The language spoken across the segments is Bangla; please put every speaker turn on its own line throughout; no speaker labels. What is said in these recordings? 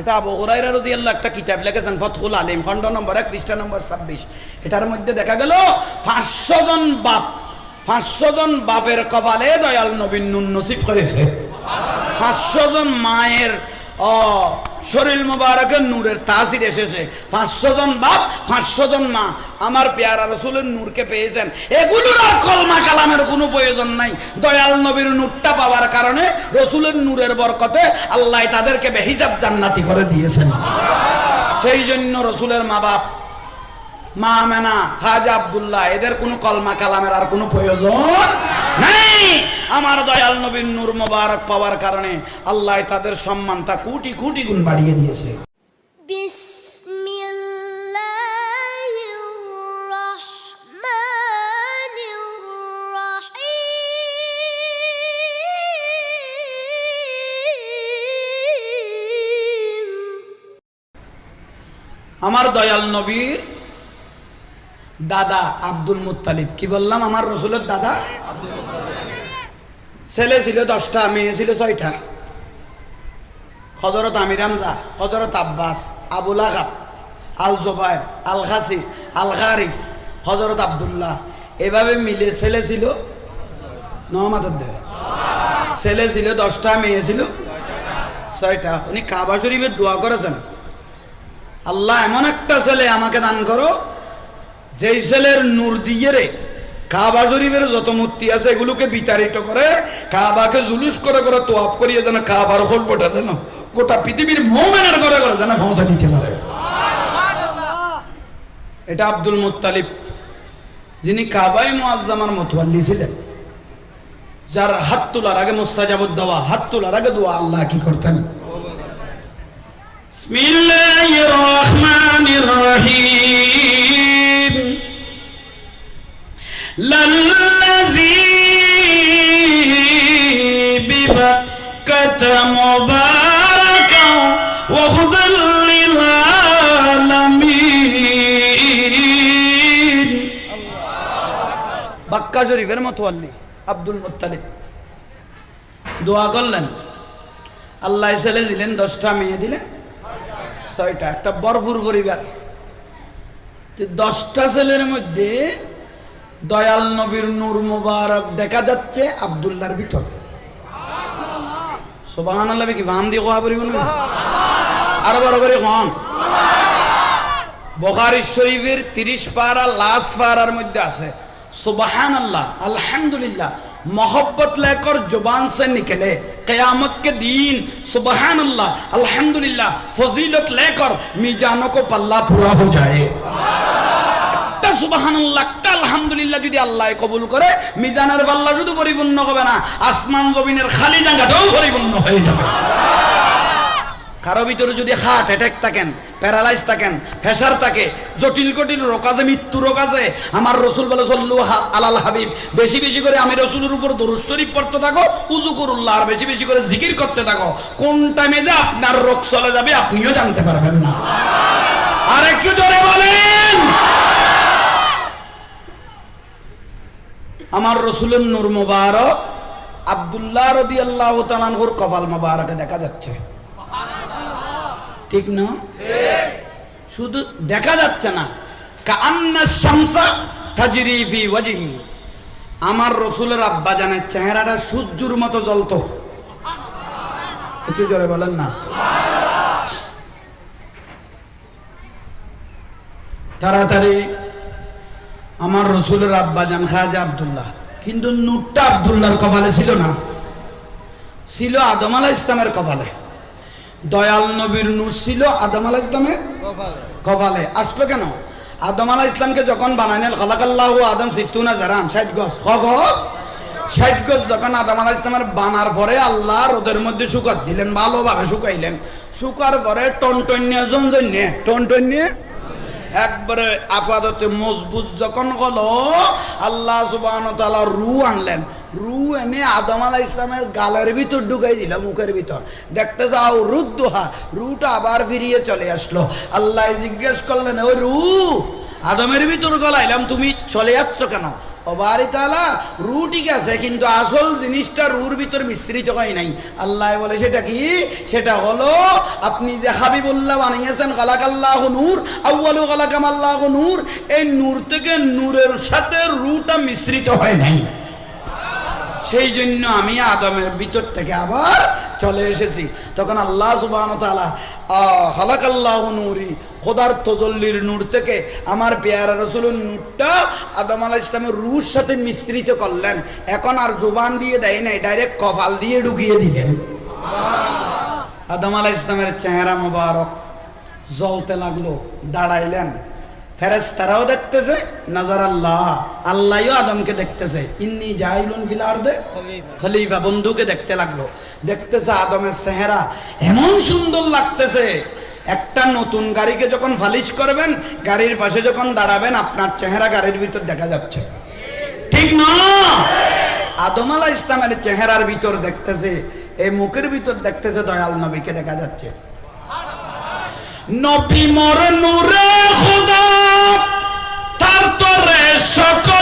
এটা আবু হুরাইরা রাদিয়াল্লাহু একটা কিতাব লিখেছেন, ফতহুল আলিম, খণ্ড নম্বর এক, পৃষ্ঠা নম্বর ছাব্বিশ। এটার মধ্যে দেখা গেল, পাঁচশো জন বাপ, পাঁচশো জন বাপের কপালে দয়াল নবীন নুন নসিব হয়েছে পাঁচশো জন মায়ের ও, শরীর মোবারকের নূরের তাসির এসেছে। পাঁচশো জন বাপ, পাঁচশো জন মা। আমার পেয়ারা রসুলের নূরকে পেয়েছেন। এগুলোর আর কলমা কালামের কোনো প্রয়োজন নাই। দয়াল নবীর নূরটা পাওয়ার কারণে রসুলের নূরের বরকতে আল্লাহ তাদেরকে বেহিজাব জান্নাতি করে দিয়েছেন। সেই জন্য রসুলের মা বাপ, মা মেনা খাজা আব্দুল্লাহ, এদের কোনো কলমা কালামের আর কোনো প্রয়োজন নাই। আমার দয়াল নবীন নূর মোবারক পাওয়ার কারণে আল্লাহ তাদের সম্মানটা কোটি কোটি গুণ বাড়িয়ে দিয়েছে। আমার দয়াল নবীর দাদা আব্দুল মুত্তালিব। কি বললাম? আমার রসুলের দাদা? ছেলে ছিল দশটা, মেয়ে ছিল ছয়টা। হজরত আমির হামজা হজরত আব্বাস, আবুল আহাব, আল জোবায়ের আল খাসির আল খারিস হজরত আবদুল্লাহ। এভাবে মিলে ছেলে ছিল নহমাতের দেবে ছেলে ছিল দশটা, মেয়ে ছিল ছয়টা। উনি কাবা শরীফের দোয়া করেছেন। আল্লাহ এমন একটা ছেলে আমাকে দান করো যেই ছেলের নূর দিয়ে রে কাবা শরীফের যত মূর্তি আছে এগুলোকে বিতাড়িত করে কাবাকে জুলুস করে করে তোয়াপ করিয়ে যেন কাবার হোল বোটা যেন গোটা পৃথিবীর মোমেনের করে করে যেন ভাষা দিতে পারে। এটা আব্দুল মুতালিব যিনি কাবাই মোয়াজ্জামার মতোয়াল্লি ছিলেন যার হাত তোলার আগে মোস্তাজাব দেওয়া হাত তোলার আগে দোয়া আল্লাহ কি করতেন? বিসমিল্লাহির রহমানির রহিম। للذي ببكة مباركا وهدى للعالمين বাক্কা শরীফের মতোয়াল্লি আব্দুল মুত্তালিব দোয়া করলেন আল্লাহ ছেলে দিলেন দশটা মেয়ে দিলেন ছয়টা একটা বরফুর পরিবার তো দশটা ছেলের মধ্যে দয়াল নবীর নূর মুবারক দেখা যাচ্ছে আবদুল্লার ভিতর সোবাহান আল্লাহ কি ভাম দিয়ে কোয়া পরিব না আরো বড় করে কন বখারি শরীফের তিরিশ পারা লাশ পারার মধ্যে আছে सुबहान अल्लाह अल्हम्दुलिल्लाह मोहब्बत लेकर जुबान से निकले क़यामत के दिन सुबहान अल्लाह अल्हम्दुलिल्लाह फजीलत लेकर मीजानों को पल्ला पूरा हो जाए একটা সুবহানাল্লাহ আলহামদুলিল্লাহ যদি আল্লাহ কবুল করে, মিজানের পাল্লা শুধু পরিপূর্ণ হবে না, আসমান জমিনের খালি জায়গাটাও পরিপূর্ণ হয়ে যাবে। কারও ভিতরে যদি হার্ট অ্যাটাক থাকেন প্যারালাইজ থাকেন প্রেশার থাকে, জটিল কটিল রোগ আছে, মৃত্যু রোগ আছে, আমার রসুল বলে, সল্লু আলাল হাবিব বেশি বেশি করে আমি রসুলের উপর দরুদ শরীফ পড়তে থাকো উজু করুল্লাহ, আর বেশি বেশি করে জিকির করতে থাকো। কোন টাইমে যে আপনার রোগ চলে যাবে, আপনিও জানতে পারবেন না। আর একটু জোরে বলেন। আমার রসুলের নূর মুবারক আব্দুল্লাহ রদি আল্লাহ তালানহুর কপাল মুবারকে দেখা যাচ্ছে। ঠিক না? শুধু দেখা যাচ্ছে না। আমার রসুলের আব্বা জানের চেহারাটা সূর্যের মতো জ্বলতো। একটু জোরে বলেন না। তাড়াতাড়ি আমার রসুলের আব্বা জান খাজা আবদুল্লাহ। কিন্তু নূরটা আবদুল্লাহর কপালে ছিল না। ছিল আদম আলাহ ইসলামের কপালে। দয়াল নবীর নূর ছিল আদম আলাহ ইসলামের কপালে। আসলো কেন? আদম আলাহ ইসলামকে যখন বানাই বানাইলেন, খলাকাল্লাহ আদম সিত্তুনা জারান, ষাট গজ। ক গজ? ষাট গজ যখন আদম আলাহ ইসলামের বানার পরে আল্লাহ রোদের মধ্যে শুকাত দিলেন, ভালোভাবে শুকাইলেন। শুকার পরে টনটন্যে জনজন্যে টনটন্যে একবারে আপাতত মজবুত যখন হলো, আল্লাহ সুবাহ রু আনলেন। রু এনে আদম আলা ইসলামের গালের ভিতর ঢুকাই দিল, মুখের ভিতর। দেখতে যাও রুদ্দোহা রুটা আবার ফিরিয়ে চলে আসলো। আল্লাহ জিজ্ঞেস করলেন ওই রু, আদমের ভিতর গলাইলাম, তুমি চলে যাচ্ছ কেন? রু ঠিক আছে কিন্তু আসল জিনিসটা ভিতর মিশ্রিত হয় নাই। আল্লাহ বলে, সেটা কি? সেটা হলো, আপনি যে আল্লাহ নূর এই নূর থেকে নূরের সাথে রুটা মিশ্রিত নাই। সেই জন্য আমি আদমের ভিতর থেকে আবার চলে এসেছি। তখন আল্লাহ সুবাহ খোদার তজল্লির নূর থেকে আমার পেয়ারা রসুলের নূরটা আদম আলাহ ইসলামের রুর সাথে মিশ্রিত করলেন। এখন আর জোবান দিয়ে দেয় নাই ডাইরেক্ট কপাল দিয়ে ঢুকিয়ে দিলেন। আদম আলাহ ইসলামের চেহারা মোবারক, জ্বলতে লাগল, দাঁড়াইলেন। ফেরেস্তারাও দেখতেছে, নাজার আল্লাহ, আল্লাহও আদমকে দেখতেছে। ইন্নি জাহিলুন ফিল আরদে, খলিফা বন্ধুকে দেখতে লাগল। দেখতেছে আদমের চেহারা এমন সুন্দর লাগতেছে একটা নতুন গাড়িকে যখন ফালিশ করবেন, গাড়ির পাশে যখন দাঁড়াবেন, আপনার চেহারা গাড়ির ভিতর দেখা যাচ্ছে। ঠিক না? আদম আলাহ ইসলামের চেহারার ভিতর দেখতেছে এই মুখের ভিতর দেখতেছে দয়াল নবীকে দেখা যাচ্ছে। নবী মর নূরে খুদা, তার তরে সকল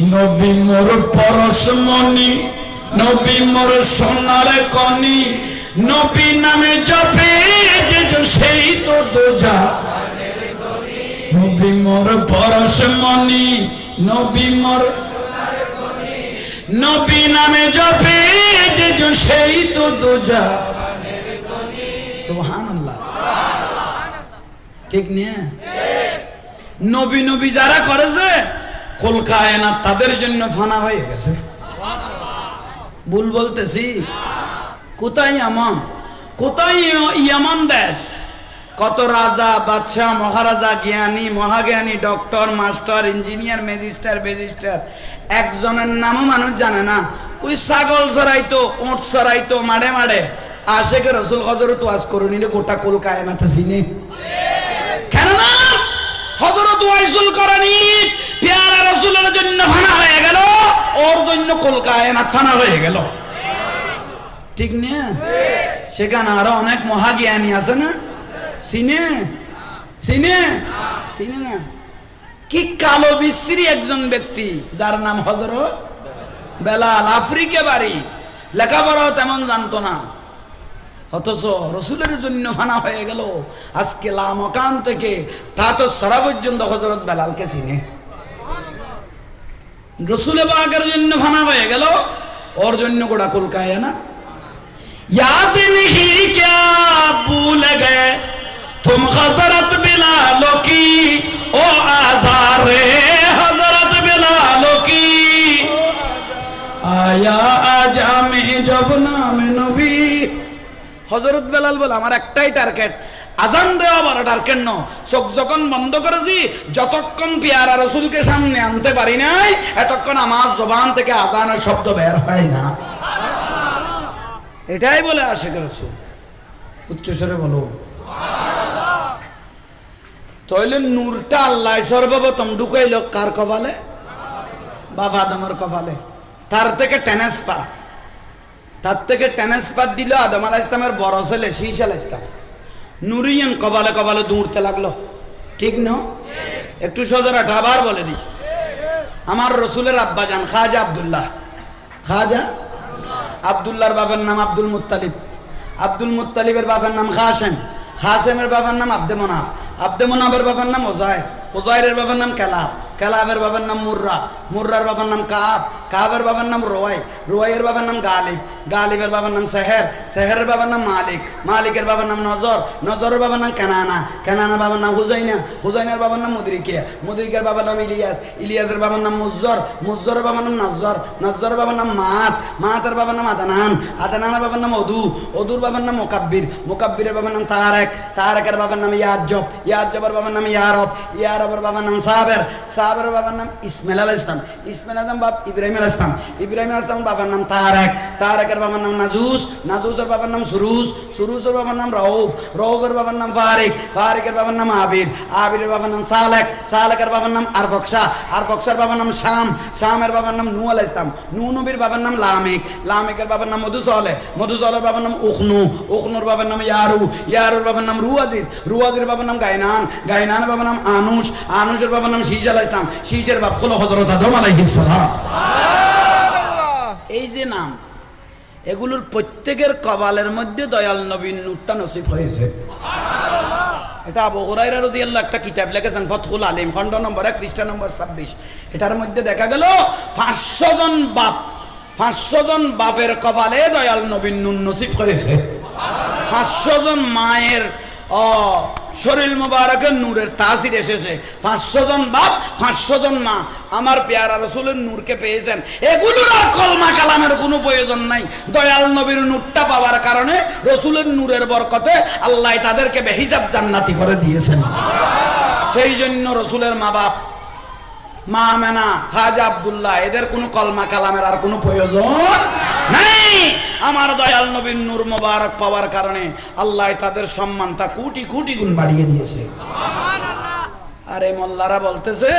নবী মোর পরশমণি নবী মোর সোনার কনি, নবী নামে জপে যে সেই তো দোজা। নবী মোর পরশমণি নবী মোর নবী নামে জপে যে সেই তো দোজা। সুবহানাল্লাহ। ঠিক নিয়ে? নবী নবী যারা করেছে কলকায় না তাদের জন্য ফানা হয়ে গেছে। ভুল বলতেছি। কোথায় এমন কোথায় এমন দেশ? কত রাজা, বাদশাহ, মহারাজা, জ্ঞানী, মহাজ্ঞানী, ডক্টর, মাস্টার, ইঞ্জিনিয়ার ম্যাজিস্টার বেজিস্টার একজনের নামও মানুষ জানে না। ওই ছাগল চড়াইতো ওঁট চড়াইতো মাড়ে মাড়ে। আশেকে রসুল হজরত ওয়াজ করুনি গোটা কলকায় না তা চিনে ওর জন্য কলকায় না ফানা হয়ে গেল। ঠিক না? সেখানে আরও অনেক মহাজ্ঞানী আছে না? চিনে? চিনে? চিনে না? কি কালো বিশ্রী একজন ব্যক্তি, যার নাম হজরত বেলাল আফ্রিকে বাড়ি। লেখাপড়াও তেমন জানতো না। অথচ রসুলের জন্য ফানা হয়ে গেল। আজকে লামকান থেকে তা তো সারা পর্যন্ত হজরত বেলালকে চিনে। রসুলে বাগের জন্য ফানা হয়ে গেল ওর জন্য গোটা কলকায় না याद नहीं क्या भूल गए तुम हजरत बिलालो की ओ आजारे हजरत बिलालो की आया आजा में जब नाम नबी হজরত বেলাল বলে আমার একটাই টার্গেট আজান দেওয়া বড় টার্গেট ন চোখ যখন বন্ধ করেছি, যতক্ষণ পেয়ারা রসুলকে সামনে আনতে পারি নাই, এতক্ষণ আমার জবান থেকে আজানের শব্দ বের হয় না। এটাই বলে আসে রসুল। উচ্চস্বরে বলো। তাহলে নূরটা আল্লাহ সর্বপ্রথম ঢুকাইল কার কপালে? বাবা আদমের কপালে। তার থেকে টেনেস পার। তার থেকে টেনেস পার দিল আদম আলাহ ইসলামের বড় ছেলে শীষ আলাহ ইসলাম নুরিয়ান কপালে কপালে দৌড়তে লাগল। ঠিক ন? একটু সদরাটা আবার বলে দিই। আমার রসুলের আব্বা যান খাজা আবদুল্লাহ। খাজা? আবদুল্লাহর বাবার নাম আব্দুল মুত্তালিব। আব্দুল মুতালিবের বাবার নাম খাসেম। খাসেমের বাবার নাম আব্দে মোনাব। আব্দে মোনাবের বাবার নাম ওজায়ের। ওজায়ের বাবার নাম কেলাব। কেলাবের বাবার নাম মুর্রা। মুর্রার বাবার নাম কাব। কাবের বাবার নাম রোয়াই রোয়াইয়ের বাবার নাম গালিব গালিবের বাবার নাম সেহের সেহেরের বাবার নাম মালিক মালিকের বাবার নাম নজর নজরের বাবার নাম কেনানা কেনানা বাবার নাম হুজাইনা হুজাইনার বাবার নাম মুদরিকিয়া মুদরিকের বাবার নাম ইলিয়াস ইলিয়াসের বাবার নাম মুজ্জর মুজ্জরের বাবার নাম নজর নজরের বাবার নাম মাত মাতের বাবার নাম আদানান আদানানের বাবার নাম অদু অদুর বাবার নাম মোকাব্বির মোকাব্বিরের বাবার নাম তারেক তারেকের বাবার নাম ইয়াজ্জব ইয়াজ্জবের বাবার নাম ইয়ারব ইয়ারবের বাবার নাম সাবের সাবের বাবার নাম ইসমাইল আলাহ ইসলাম ইসমাইল আদম বাপ ইব্রাহিম আলাহ ইসলাম ইব্রাহিম আলাহ ইসলাম বাবার নাম তারেক তারেকের বাবার নাম নাজুস নাজুসের বাবার নাম সুরুজ সুরুজের বাবার নাম রৌফ রৌফের বাবার নাম ফারিক ফারিকের বাবার নাম আবির আবিরের বাবার নাম সালেক সালেকের বাবার নাম আরফকশা আরফকশার বাবার নাম শাম শামের বাবার নাম নু আলাহ ইসলাম নু নবীর বাবার নাম লামিক লামিকের বাবার নাম মধুসলে মধুসলের বাবার নাম উখনু উখনুর বাবার নাম ইয়ারু ইয়ারুর বাবার নাম রুয়াজিজ রুয়াজির বাবার নাম গাইনান গাইনানের বাবার নাম আনুষ আনুসের বাবার নাম শীষ আলাহ ইসলাম শীষের বাপ হলো হজরত আদম আলাইহিস সালাম এই যে নাম, এগুলোর প্রত্যেকের কবালের মধ্যে দয়াল নবীন নূরটা নসিব হয়েছে। এটা আবু হুরাইরা রাদিয়াল্লাহু একটা কিতাব লিখেছেন, ফতহুল আলিম, খণ্ড নম্বর এক, পৃষ্ঠা নম্বর ছাব্বিশ। এটার মধ্যে দেখা গেল, পাঁচশো জন বাপ, পাঁচশো জন বাপের কপালে দয়াল নবীন নুন নসিব হয়েছে। পাঁচশো জন মায়ের ও, শরীর মোবারকের নূরের তাসির এসেছে। পাঁচশো জন বাপ, পাঁচশো জন মা। আমার পেয়ারা রসুলের নূরকে পেয়েছেন। এগুলোর আর কলমা কালামের কোনো প্রয়োজন নাই। দয়াল নবীর নূরটা পাওয়ার কারণে রসুলের নূরের বরকতে আল্লাহ তাদেরকে বেহিসাব জান্নাতি করে দিয়েছেন। সেই জন্য রসুলের মা বাপ, মা মেনা, খাজা আব্দুল্লাহ, এদের কোনো কলমা কালামের আর কোনো প্রয়োজন আমার দয়াল নবীন নূর মোবারক পাওয়ার কারণে আল্লাহ তাদের সম্মানটা কোটি কোটি গুণ বাড়িয়ে দিয়েছে। আর মোল্লারা বলতেছে,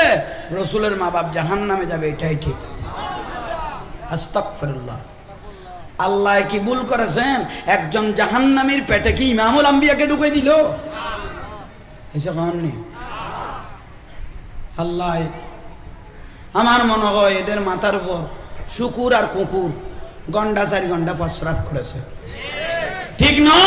রসুলের মা বাপ জাহান নামে যাবে, এটাই ঠিক। আল্লাহ কি ভুল করেছেন? একজন জাহান্নামীর পেটে কি ইমামুল আম্বিয়াকে ঢুকে দিল? এসে আল্লাহ, আমার মনে হয় এদের মাথার উপর শুকুর আর কুকুর। গন্ডা চারি গন্ডা প্রস্রাব করেছে। ঠিক না?